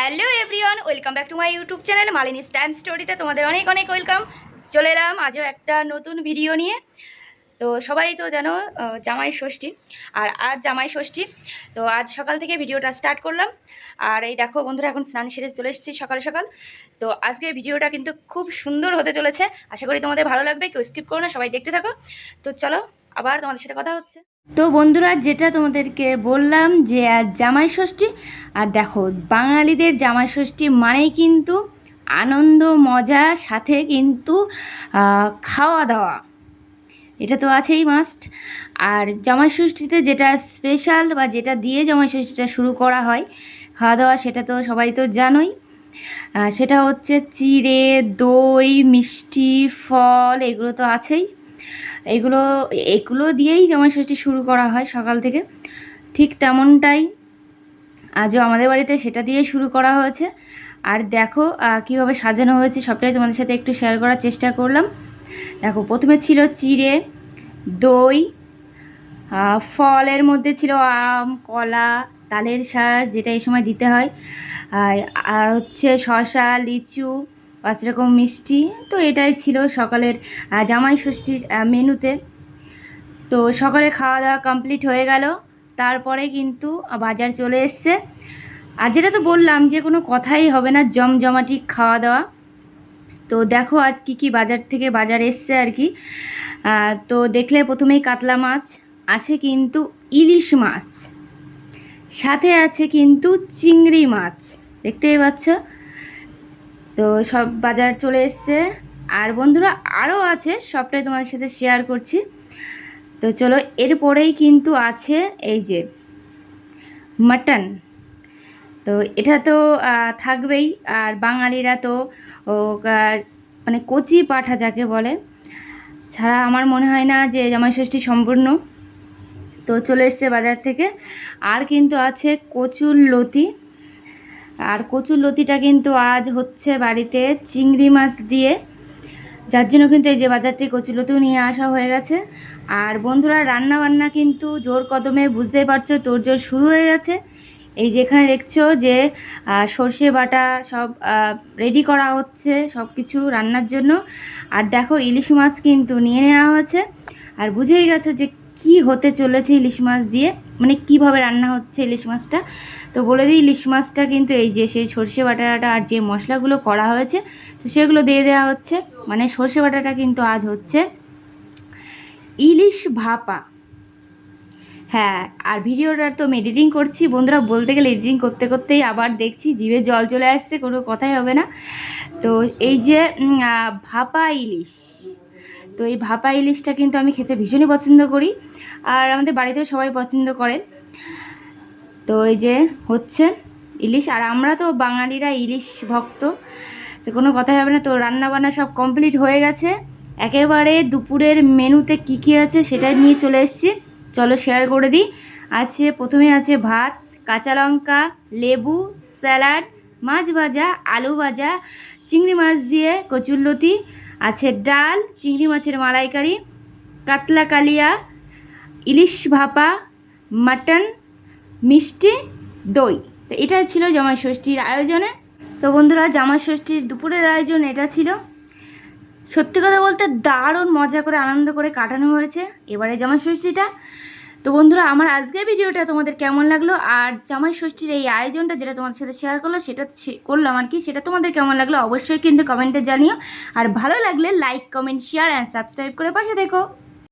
Hello everyone, welcome back to my YouTube channel Malini stamp স্টোরিতে তোমাদের অনেক অনেক ওয়েলকাম। চলে এলাম আজও একটা নতুন ভিডিও নিয়ে। তো সবাই তো জানো জামাই ষষ্ঠী আর আজ জামাই ষষ্ঠী। তো আজ সকাল থেকে ভিডিওটা স্টার্ট করলাম। আর এই দেখো বন্ধুরা, এখন স্নান সেরে চলে এসেছি সকাল সকাল। তো আজকে ভিডিওটা কিন্তু খুব সুন্দর হতে চলেছে। আশা করি তোমাদের ভালো লাগবে, কেউ স্কিপ করো না, সবাই দেখতে থাকো। তো চলো, আবার তোমাদের সাথে কথা হচ্ছে। তো বন্ধুরা, যেটা তোমাদেরকে বললাম যে, আজ জামাই ষষ্ঠী, আর দেখো, বাঙালিদের জামাই ষষ্ঠী মানেই কিন্তু আনন্দ, মজা, সাথে কিন্তু খাওয়া দাওয়া। এটা তো আছেই মাস্ট আর জামাই ষষ্ঠীতে যেটা স্পেশাল বা যেটা দিয়ে জামাই ষষ্ঠীটা শুরু করা হয়, খাওয়া দাওয়া, সেটা তো সবাই তো জানোই। সেটা হচ্ছে চিড়ে, দই, মিষ্টি, ফল, এগুলো তো আছেই। এগুলো এগুলো দিয়েই জামাই ষষ্ঠী শুরু করা হয় সকাল থেকে। ঠিক তেমনটাই আজও আমাদের বাড়িতে সেটা দিয়ে শুরু করা হয়েছে। আর দেখো কীভাবে সাজানো হয়েছে সবটাই তোমাদের সাথে একটু শেয়ার করার চেষ্টা করলাম। দেখো, প্রথমে ছিল চিড়ে, দই ফলের মধ্যে ছিল আম, কলা, তালের শাঁস যেটা এই সময় দিতে হয়। আর হচ্ছে শশা লিচু পাঁচ রকম মিষ্টি, তো এটাই ছিল সকালের জামাই ষষ্ঠীর মেনুতে। তো সকালে খাওয়া দাওয়া কমপ্লিট হয়ে গেল, তারপরে কিন্তু বাজার চলে এসছে। আর যেটা তো বললাম যে কোনো কথাই হবে না, জমজমাটি খাওয়া দাওয়া তো দেখো আজ কি কি বাজার থেকে বাজার এসছে আর কি। তো দেখলে প্রথমেই কাতলা মাছ, আছে কিন্তু ইলিশ মাছ। সাথে আছে কিন্তু চিংড়ি মাছ, দেখতেই পাচ্ছ? তো সব বাজার চলে এসছে। আর বন্ধুরা আরও আছে, সবটাই তোমাদের সাথে শেয়ার করছি। তো চলো, এরপরেই কিন্তু আছে এই যে মাটন তো এটা তো থাকবেই। আর বাঙালিরা তো মানে কচি পাঠা যাকে বলে, ছাড়া আমার মনে হয় না যে জামাই ষষ্ঠী সম্পূর্ণ। তো চলে এসছে বাজার থেকে। আর কিন্তু আছে কচুর লতি। আর কচুর লতিটা কিন্তু আজ হচ্ছে বাড়িতে চিংড়ি মাছ দিয়ে। যার জন্য কিন্তু এই যে বাজার থেকে কচুলতিও নিয়ে আসা হয়ে গেছে। আর বন্ধুরা রান্না বান্না কিন্তু জোর কদমে বুঝতেই পারছ তোর জোর শুরু হয়ে গেছে। এই যেখানে দেখছ যে সর্ষে বাটা সব রেডি করা হচ্ছে সব কিছু রান্নার জন্য। আর দেখো, ইলিশ মাছ কিন্তু নিয়ে নেওয়া হয়েছে। আর বুঝেই গেছো যে কি হতে চলেছে ইলিশ মাছ দিয়ে? মানে কীভাবে রান্না হচ্ছে ইলিশ মাছটা? তো বলে দিই, ইলিশ মাছটা কিন্তু এই যে সেই সর্ষে বাটাটা আর যে মশলাগুলো করা হয়েছে, তো সেগুলো দিয়ে দেওয়া হচ্ছে। মানে সর্ষে বাটাটা কিন্তু আজ হচ্ছে ইলিশ ভাপা। হ্যাঁ আর ভিডিওটা তো আমি এডিটিং করছি। বন্ধুরা, বলতে গেলে এডিটিং করতে করতেই আবার দেখছি, জিভে জল চলে আসছে, কোনো কথাই হবে না। তো এই যে ভাপা ইলিশ। তো এই ভাপা ইলিশটা কিন্তু আমি খেতে ভীষণই পছন্দ করি। আর আমাদের বাড়িতেও সবাই পছন্দ করে তো এই যে হচ্ছে ইলিশ, আর আমরা তো বাঙালিরা ইলিশ ভক্ত, তো কোনো কথাই হবে না। তো রান্না বান্না সব কমপ্লিট হয়ে গেছে। একেবারে দুপুরের মেনুতে কী কী আছে সেটা নিয়ে চলে এসেছি। চলো শেয়ার করে দিই। আছে, প্রথমে আছে ভাত, কাঁচা লঙ্কা, লেবু, স্যালাড, মাছ ভাজা, আলু ভাজা, চিংড়ি মাছ দিয়ে কচুরলতি আছে ডাল, চিংড়ি মাছের মালাইকারি, কাতলা কালিয়া, ইলিশ ভাপা, মাটন, মিষ্টি, দই। তো এটাই ছিল জামাই ষষ্ঠীর আয়োজনে। তো বন্ধুরা, জামাই ষষ্ঠীর দুপুরের আয়োজন এটা ছিল। সত্যি কথা বলতে দারুণ মজা করে, আনন্দ করে কাটানো হয়েছে। এবারে জামাই ষষ্ঠীটা তো বন্ধুরা, আমার আজকের ভিডিওটা তোমাদের কেমন লাগল? আর জামাই ষষ্ঠীর এই আয়োজনটা যেটা তোমাদের সাথে শেয়ার করল, সেটা করলাম আর কি, সেটা তোমাদের কেমন লাগল অবশ্যই কিন্তু কমেন্টে জানিও। আর ভালো লাগলে like comment share and subscribe করে পাশে দেখো